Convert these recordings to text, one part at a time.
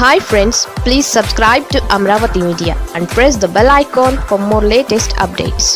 Hi friends please subscribe to Amaravati media and press the bell icon for more latest updates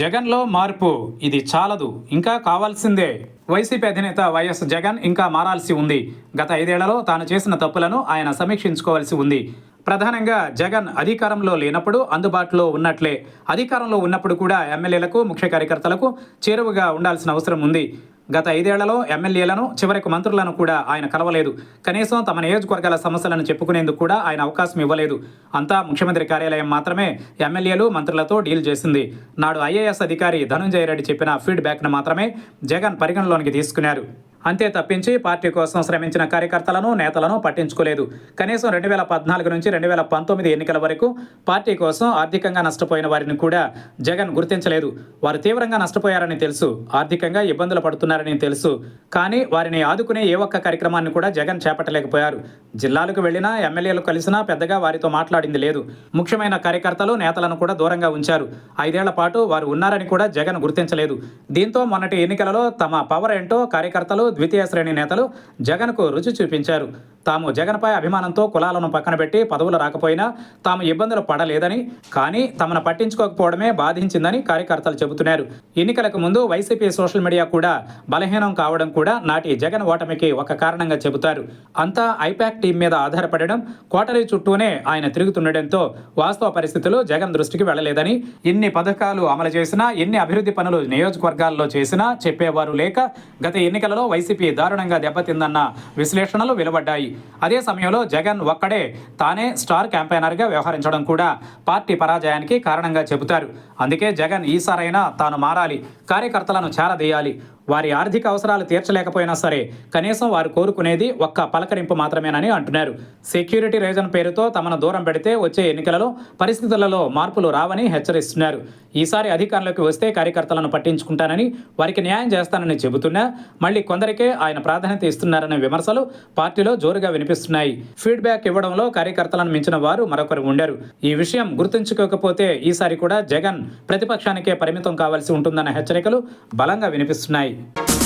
జగన్లో మార్పు ఇది చాలదు ఇంకా కావాల్సిందే. YCP అధినేత వైఎస్ జగన్ ఇంకా మారాల్సి ఉంది. గత ఐదేళ్ళలో తాను చేసిన తప్పులను ఆయన సమీక్షించుకోవాల్సి ఉంది. ప్రధానంగా జగన్ అధికారంలో లేనప్పుడు అందుబాటులో ఉన్నట్లే. అధికారంలో ఉన్నప్పుడు కూడా ఎమ్మెల్యేలకు ముఖ్య కార్యకర్తలకు చేరువగా ఉండాల్సిన అవసరం ఉంది. గత ఐదేళ్ళలో ఎమ్మెల్యేలను చివరికి మంత్రులను కూడా ఆయన కలవలేదు. కనీసం తమ నియోజకవర్గాల సమస్యలను చెప్పుకునేందుకు కూడా ఆయన అవకాశం ఇవ్వలేదు. అంతా ముఖ్యమంత్రి కార్యాలయం మాత్రమే ఎమ్మెల్యేలు మంత్రులతో డీల్ చేసింది. నాడు ఐఏఎస్ అధికారి ధనుంజయ రెడ్డి చెప్పిన ఫీడ్బ్యాక్ను మాత్రమే జగన్ పరిగణలోనికి తీసుకున్నారు. అంతే తప్పించి పార్టీ కోసం శ్రమించిన కార్యకర్తలను నేతలను పట్టించుకోలేదు. కనీసం రెండు వేల పద్నాలుగు నుంచి రెండు వేల పంతొమ్మిది ఎన్నికల వరకు పార్టీ కోసం ఆర్థికంగా నష్టపోయిన వారిని కూడా జగన్ గుర్తించలేదు. వారు తీవ్రంగా నష్టపోయారని తెలుసు ఆర్థికంగా ఇబ్బందులు పడుతున్నారని తెలుసు. కానీ వారిని ఆదుకునే ఏ ఒక్క కార్యక్రమాన్ని కూడా జగన్ చేపట్టలేకపోయారు. జిల్లాలకు వెళ్ళినా ఎమ్మెల్యేలు కలిసినా పెద్దగా వారితో మాట్లాడింది లేదు. ముఖ్యమైన కార్యకర్తలు నేతలను కూడా దూరంగా ఉంచారు. ఐదేళ్ళ పాటు వారు ఉన్నారని కూడా జగన్ గుర్తించలేదు. దీంతో మొన్నటి ఎన్నికలలో తమ పవర్ ఏంటో కార్యకర్తలు ద్వితీయ శ్రేణి నేతలు జగన్కు రుచి చూపించారు. తాము జగన్పై అభిమానంతో కులాలను పక్కన పెట్టి పదవులు రాకపోయినా తాము ఇబ్బందులు పడలేదని కానీ తమను పట్టించుకోకపోవడమే బాధించిందని కార్యకర్తలు చెబుతున్నారు. ఎన్నికలకు ముందు వైసీపీ సోషల్ మీడియా కూడా బలహీనం కావడం కూడా నాటి జగన్ ఓటమికి ఒక కారణంగా చెబుతారు. అంతా ఐపాక్ టీం మీద ఆధారపడడం కోటరీ చుట్టూనే ఆయన తిరుగుతుండటంతో వాస్తవ పరిస్థితులు జగన్ దృష్టికి వెళ్ళలేదని ఎన్ని పథకాలు అమలు చేసినా ఎన్ని అభివృద్ధి పనులు నియోజకవర్గాల్లో చేసినా చెప్పేవారు లేక గత ఎన్నికలలో వైసీపీ దారుణంగా దెబ్బతిందన్న విశ్లేషణలు వెలువడ్డాయి. అదే సమయంలో జగన్ ఒక్కడే తానే స్టార్ క్యాంపెయినర్గా వ్యవహరించడం కూడా పార్టీ పరాజయానికి కారణంగా చెబుతారు. అందుకే జగన్ ఈసారైనా తాను మారాలి. కార్యకర్తలను చేరదీయాలి. వారి ఆర్థిక అవసరాలు తీర్చలేకపోయినా సరే కనీసం వారు కోరుకునేది ఒక్క పలకరింపు మాత్రమేనని అంటున్నారు. సెక్యూరిటీ రీజన్ పేరుతో తమను దూరం పెడితే వచ్చే ఎన్నికలలో పరిస్థితులలో మార్పులు రావని హెచ్చరిస్తున్నారు. ఈసారి అధికారంలోకి వస్తే కార్యకర్తలను పట్టించుకుంటానని వారికి న్యాయం చేస్తానని చెబుతున్నా మళ్ళీ కొందరికే ఆయన ప్రాధాన్యత ఇస్తున్నారనే విమర్శలు పార్టీలో జోరుగా వినిపిస్తున్నాయి. ఫీడ్బ్యాక్ ఇవ్వడంలో కార్యకర్తలను మించిన వారు మరొకరు ఉండరు. ఈ విషయం గుర్తుంచుకోకపోతే ఈసారి కూడా జగన్ ప్రతిపక్షానికే పరిమితం కావాల్సి ఉంటుందన్న హెచ్చరికలు బలంగా వినిపిస్తున్నాయి. Felipe.